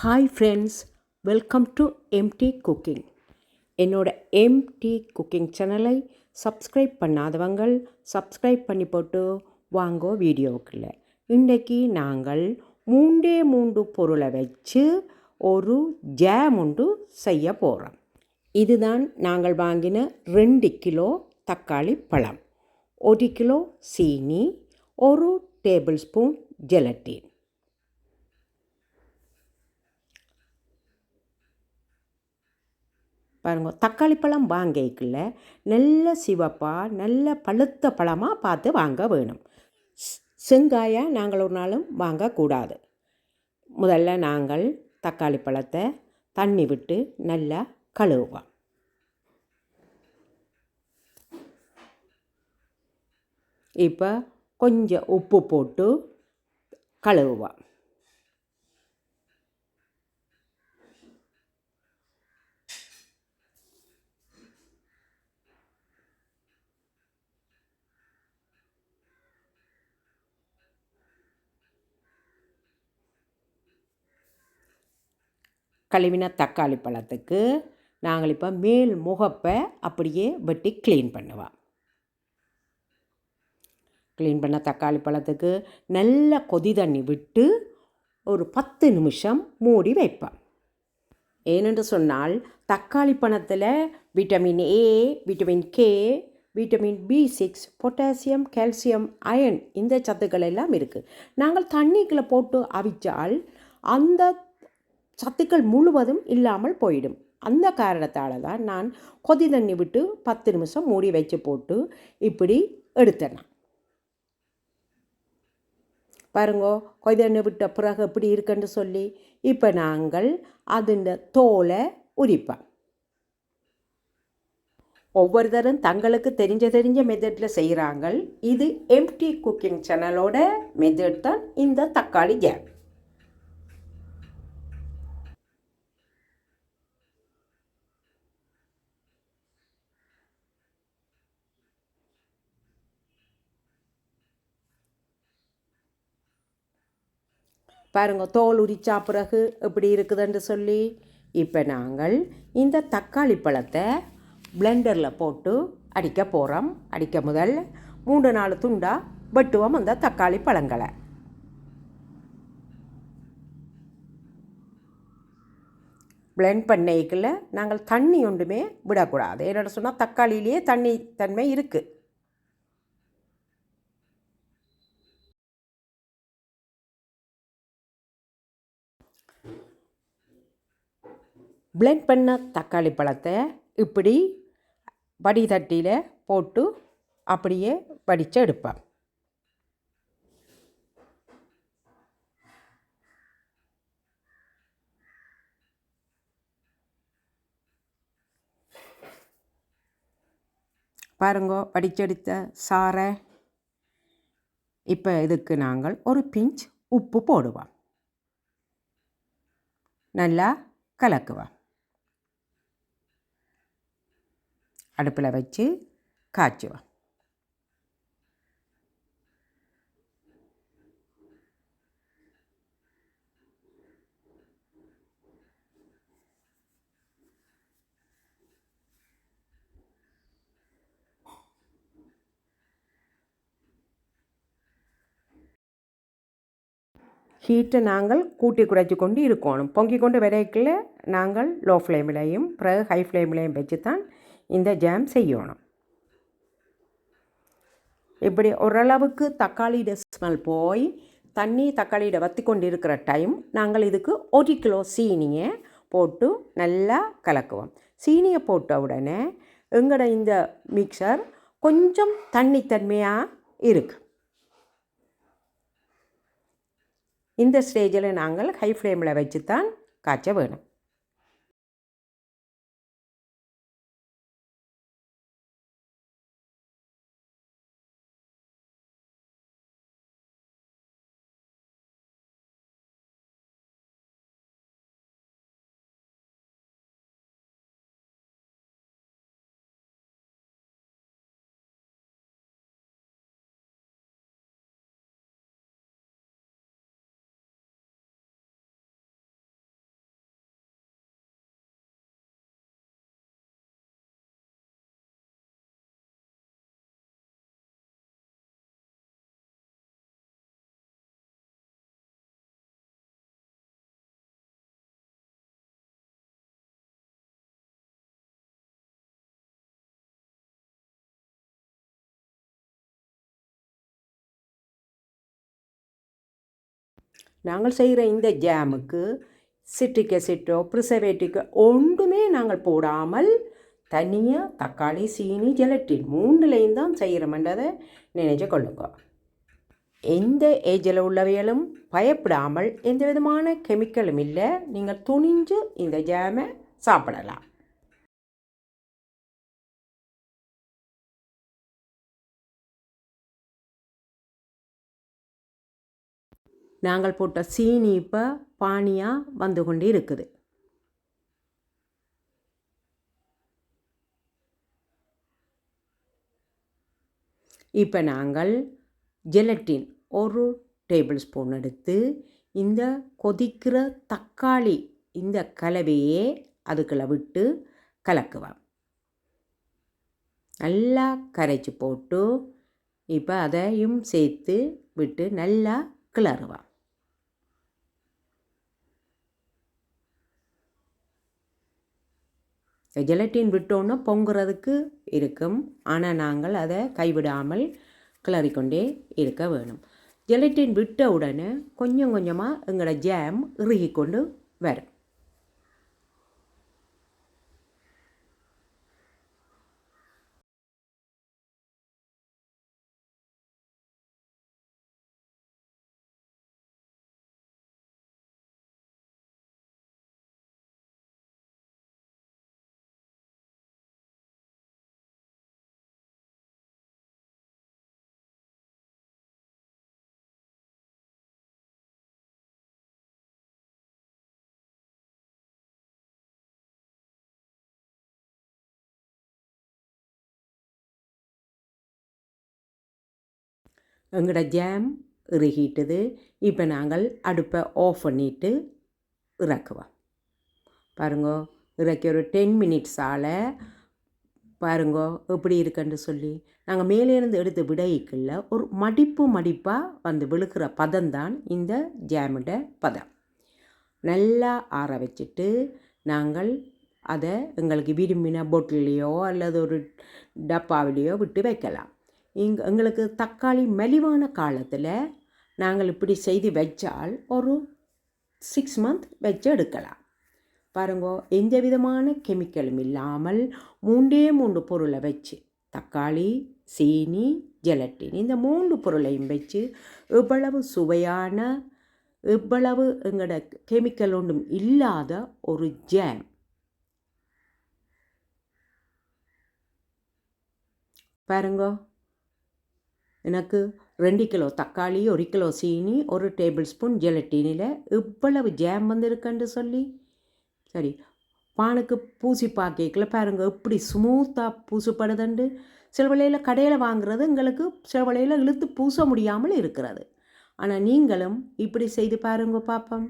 Hi friends welcome to MT cooking என்னோட MT cooking சேனலை subscribe பண்ணாதவங்கள் சப்ஸ்கிரைப் பண்ணி போட்டு வாங்கோ வீடியோவுக்குள்ள இன்றைக்கி நாங்கள் மூண்டே மூன்று பொருளை வச்சு ஒரு ஜாம் உண்டு செய்ய போகிறோம் இதுதான் நாங்கள் வாங்கின ரெண்டு கிலோ தக்காளி பழம். ஒரு கிலோ சீனி ஒரு டேபிள் ஸ்பூன் ஜெலட்டின் பாருங்க தக்காளி பழம் வாங்கிக்கல நல்ல சிவப்பாக நல்ல பழுத்த பழமாக பார்த்து வாங்க வேணும். செங்காயாக நாங்கள் ஒரு நாளும் வாங்கக்கூடாது. முதல்ல நாங்கள் தக்காளி பழத்தை தண்ணி விட்டு நல்லா கழுவுவோம். இப்போ கொஞ்சம் உப்பு போட்டு கழுவுவோம். கழுவின தக்காளி பழத்துக்கு நாங்கள் இப்போ மேல் முகப்பை அப்படியே வெட்டி க்ளீன் பண்ணுவோம் க்ளீன் பண்ண தக்காளி பழத்துக்கு நல்ல கொதி தண்ணி விட்டு ஒரு பத்து நிமிஷம் மூடி வைப்பேன் ஏனென்று சொன்னால் தக்காளி பழத்தில் vitamin A vitamin K vitamin B six potassium calcium iron இந்த சத்துக்கள் எல்லாம் இருக்குது நாங்கள் தண்ணிக்குள்ளே போட்டு அவிச்சால் அந்த சத்துக்கள் முழுவதும் இல்லாமல் போயிடும். அந்த காரணத்தால் தான் நான் கொதி தண்ணி விட்டு பத்து நிமிஷம் மூடி வச்சு போட்டு இப்படி எடுத்தேன். பாருங்கோ கொதி தண்ணி விட்ட பிறகு எப்படி இருக்குன்னு சொல்லி இப்போ நாங்கள் அதிൻ്റെ தோலை உரிப்பேன் ஒவ்வொருத்தரும் தங்களுக்கு தெரிஞ்ச தெரிஞ்ச மெத்தடில் செய்கிறாங்க இது எம்டி குக்கிங் சேனலோட மெத்தட் தான் இந்த தக்காளி ஜாம் பாருங்க தோல் உரிச்சா பிறகு எப்படி இருக்குதுன்னு சொல்லி இப்போ நாங்கள் இந்த தக்காளி பழத்தை பிளெண்டரில் போட்டு அடிக்க போகிறோம் அடிக்க முதல் மூன்று நாலு துண்டாக வெட்டுவோம் அந்த தக்காளி பழங்களை. பிளெண்ட் பண்ணிக்கல நாங்கள் தண்ணி ஒன்றுமே விடக்கூடாது. என்னோட சொன்னால் தக்காளியிலேயே தண்ணி தன்மை இருக்குது பிளெண்ட் பண்ண தக்காளி பழத்தை இப்படி வடிதட்டியில் போட்டு அப்படியே வடித்து எடுப்பேன். பாருங்கோ வடிச்செடுத்த சாரை இப்போ இதுக்கு நாங்கள் ஒரு பிஞ்ச் உப்பு போடுவோம். நல்லா கலக்குவோம். அடுப்பில் வச்சு காய்ச்சுவோம். ஹீட்டை நாங்கள் கூட்டி குறைச்சி கொண்டு இருக்கணும். பொங்கி கொண்டு விரைக்கில் நாங்கள் லோ ஃப்ளேம்லேயும் பிறகு ஹை ஃப்ளேம்லேயும் வச்சு தான் இந்த ஜாம் செய்யணும். இப்படி ஓரளவுக்கு தக்காளியோட ஸ்மெல் போய் தண்ணி தக்காளியோட வற்றி கொண்டு இருக்கிற டைம் நாங்கள் இதுக்கு ஒரு கிலோ சீனியை போட்டு நல்லா கலக்குவோம். சீனியை போட்ட உடனே எங்களோட இந்த மிக்சர் கொஞ்சம் தண்ணித்தன்மையாக இருக்குது இந்த ஸ்டேஜில் நாங்கள் ஹை ஃப்ளேமில் வச்சு தான் காய்ச்ச வேணும். நாங்கள் செய்கிற இந்த ஜாமுக்கு சிட்ரிக் அசிட்டோ ப்ரிசர்வேட்டிக்கோ ஒன்றுமே நாங்கள் போடாமல் தனியாக தக்காளி சீனி ஜெலட்டின் மூணுலேயும் தான் செய்கிறோம்ன்றதை நினைச்சு கொள்ளுங்க. எந்த ஏஜில் உள்ளவைகளும் பயப்படாமல் எந்த விதமான கெமிக்கலும் இல்லை. நீங்கள் துணிஞ்சு இந்த ஜாமை சாப்பிடலாம். நாங்கள் போட்ட சீனி இப்போ பானியாக வந்து கொண்டு இருக்குது. இப்போ நாங்கள் ஜெலட்டின் ஒரு டேபிள் ஸ்பூன் எடுத்து இந்த கொதிக்கிற தக்காளி இந்த கலவையே அதுக்குள்ள விட்டு கலக்குவேன் நல்லா கரைச்சி போட்டு இப்போ அதையும் சேர்த்து விட்டு நல்லா கிளறுவேன் ஜெலட்டின் விட்டோன்னா பொங்குறதுக்கு இருக்கும். ஆனால் நாங்கள் அதை கைவிடாமல் கிளறிக்கொண்டே இருக்க வேணும். ஜெலட்டின் விட்ட உடனே கொஞ்சம் கொஞ்சமாக எங்களோட ஜாம் இறுகி கொண்டு வரும். எங்களோட ஜாம் இறுகிட்டது. இப்போ நாங்கள் அடுப்பை ஆஃப் பண்ணிவிட்டு இறக்குவோம். பாருங்கோ இறக்கி ஒரு டென் மினிட்ஸால் பாருங்கோ எப்படி இருக்குன்னு சொல்லி. நாங்கள் மேலேருந்து எடுத்து விடைக்குள்ள ஒரு மடிப்பு மடிப்பாக வந்து விழுக்கிற பதம் தான் இந்த ஜாமிட பதம். நல்லா ஆற வச்சுட்டு நாங்கள் அதை எங்களுக்கு விரும்பின பொட்டிலையோ அல்லது ஒரு டப்பாவிலேயோ விட்டு வைக்கலாம். எங் எங்களுக்கு தக்காளி மலிவான காலத்தில் நாங்கள் இப்படி செய்து வச்சால் ஒரு சிக்ஸ் மந்த் வச்சு எடுக்கலாம். பாருங்கோ எந்த விதமான கெமிக்கலும் இல்லாமல் மூன்றே மூன்று பொருளை வச்சு தக்காளி சீனி ஜெலட்டின் இந்த மூன்று பொருளையும் வச்சு இவ்வளவு சுவையான இவ்வளவு எங்களோட கெமிக்கல் ஒன்றும் இல்லாத ஒரு ஜாம் பாருங்கோ எனக்கு ரெண்டு கிலோ தக்காளி ஒரு கிலோ சீனி ஒரு டேபிள் ஸ்பூன் ஜெலட்டினில் இவ்வளவு ஜேம் வந்திருக்குன்னு சொல்லி. சரி பானுக்கு பூசி பார்க்கல பாருங்க எப்படி ஸ்மூத்தாக பூசப்படுதுண்டு சில வேளையில் கடையில் வாங்குறது எங்களுக்கு சில வேளையில் இழுத்து பூச முடியாமல் இருக்கிறது. ஆனால் நீங்களும் இப்படி செய்து பாருங்க பாப்போம்.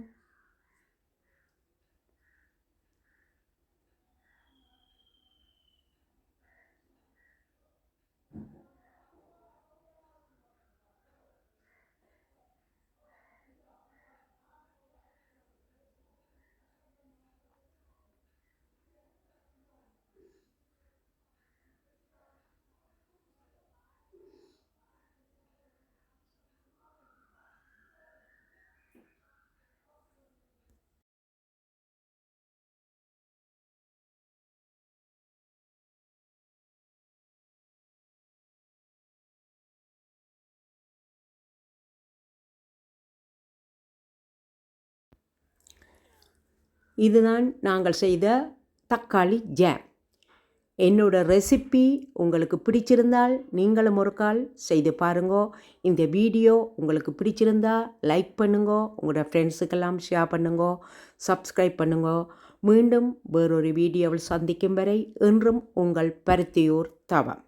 இதுதான் நாங்கள் செய்த தக்காளி ஜாம் என்னோட ரெசிபி உங்களுக்கு பிடிச்சிருந்தால் நீங்களும் ஒரு கால் செய்து பாருங்கோ. இந்த வீடியோ உங்களுக்கு பிடிச்சிருந்தா லைக் பண்ணுங்கோ. உங்களோட ஃப்ரெண்ட்ஸுக்கெல்லாம் ஷேர் பண்ணுங்கோ. சப்ஸ்கிரைப் பண்ணுங்கோ. மீண்டும் வேறொரு வீடியோவில் சந்திக்கும் வரை இன்றும் உங்கள் பருத்தியூர் தவம்.